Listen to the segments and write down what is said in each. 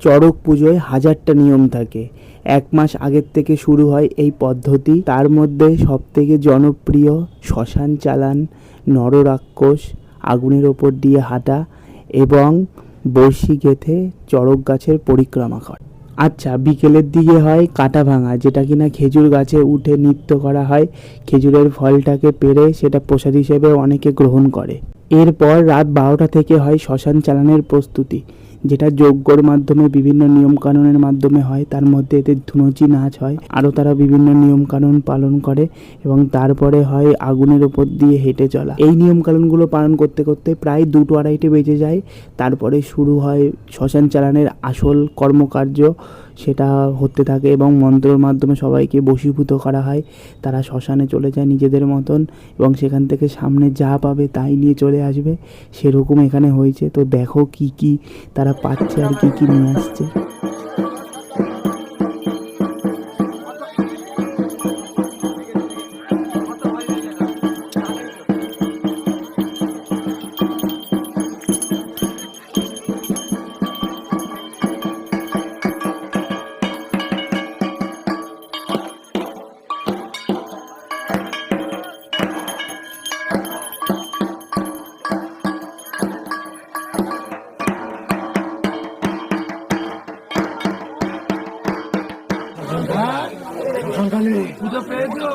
চড়ক পুজোয় হাজারটা নিয়ম থাকে। এক মাস আগের থেকে শুরু হয় এই পদ্ধতি। তার মধ্যে সবথেকে জনপ্রিয় শ্মশান চালান, নররাক্ষস, আগুনের ওপর দিয়ে হাঁটা এবং বড়শি গেঁথে চড়ক গাছের পরিক্রমা করা। আচ্ছা বিকেলের দিকে হয় কাটা ভাঙা, যেটা কিনা খেজুর গাছে উঠে নৃত্য করা হয়। খেজুরের ফলটাকে পেরে সেটা প্রসাদ হিসেবে অনেকে গ্রহণ করে। এরপর রাত বারোটা থেকে হয় শ্মশান চালানের প্রস্তুতি। যেটা যজ্ঞর মাধ্যমে বিভিন্ন নিয়মকানুনের মাধ্যমে হয়, তার মধ্যে এতে ধুনুচি নাচ হয়, আরও তারা বিভিন্ন নিয়মকানুন পালন করে এবং তারপরে হয় আগুনের ওপর দিয়ে হেঁটে চলা। এই নিয়মকানুনগুলো পালন করতে করতে প্রায় দুটো আড়াইটে বেজে যায়। তারপরে শুরু হয় শ্মশান চালানের আসল কর্মকার্য, সেটা হতে থাকে এবং মন্ত্রের মাধ্যমে সবাইকে বশীভূত করা হয়। তারা শ্মশানে চলে যায় নিজেদের মতন এবং সেখান থেকে সামনে যা পাবে তাই নিয়ে চলে আসবে। সেরকম এখানে হয়েছে। তো দেখো কি কি তারা পাচ্ছে আর কি কি নিয়ে আসছে। আস্তে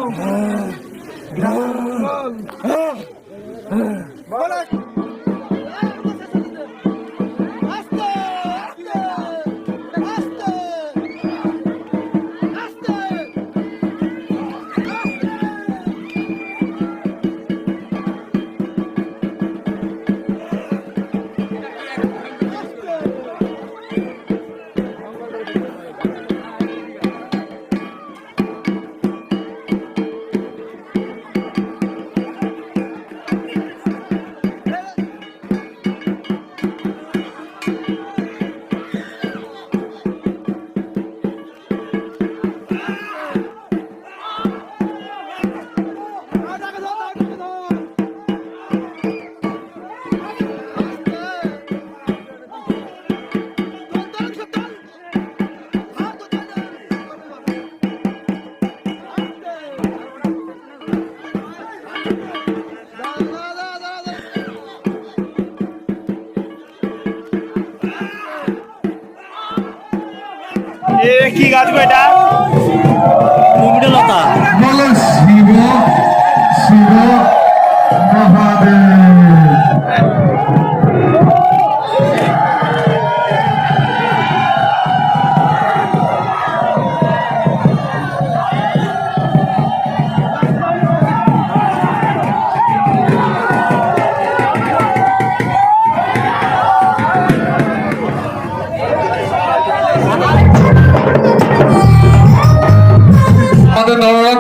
কি গাছ গো এটা? কুমড়োলতা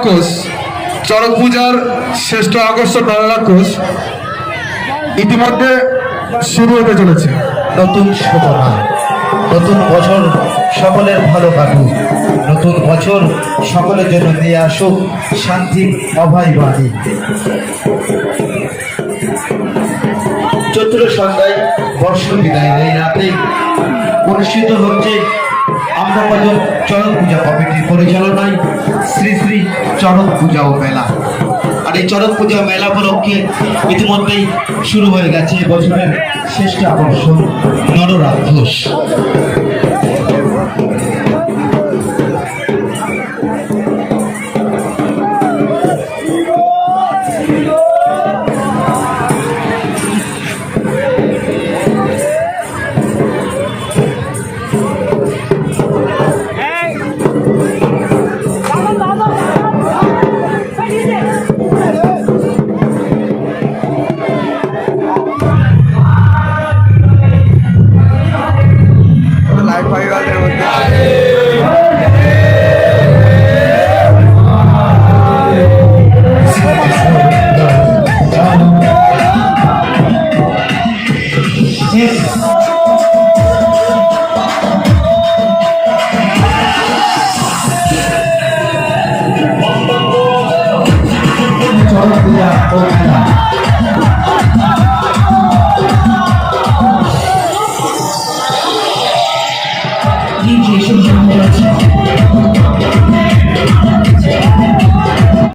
নররাক্ষস চড়ক পূজার শ্রেষ্ঠ আকর্ষণ নররাক্ষস ইতিমধ্যে শুরু হতে চলেছে। নতুন সূচনা নতুন বছর সকলের ভালো কাটুক, নতুন বছর সকলের জন্য নিয়ে আসুক শান্তি অভয় বাণী। চৈত্র সন্ধ্যায় বর্ষ বিদায়ের এই রাতে, অনুষ্ঠিত হচ্ছে আমরাবাজার চড়ক পূজা কমিটির পরিচালনায় শ্রী শ্রী চড়ক পূজা ও মেলা। আর এই চড়ক পূজা মেলা উপলক্ষে ইতিমধ্যেই শুরু হয়ে গেছে বছরের শ্রেষ্ঠ আকর্ষণ নররাক্ষস।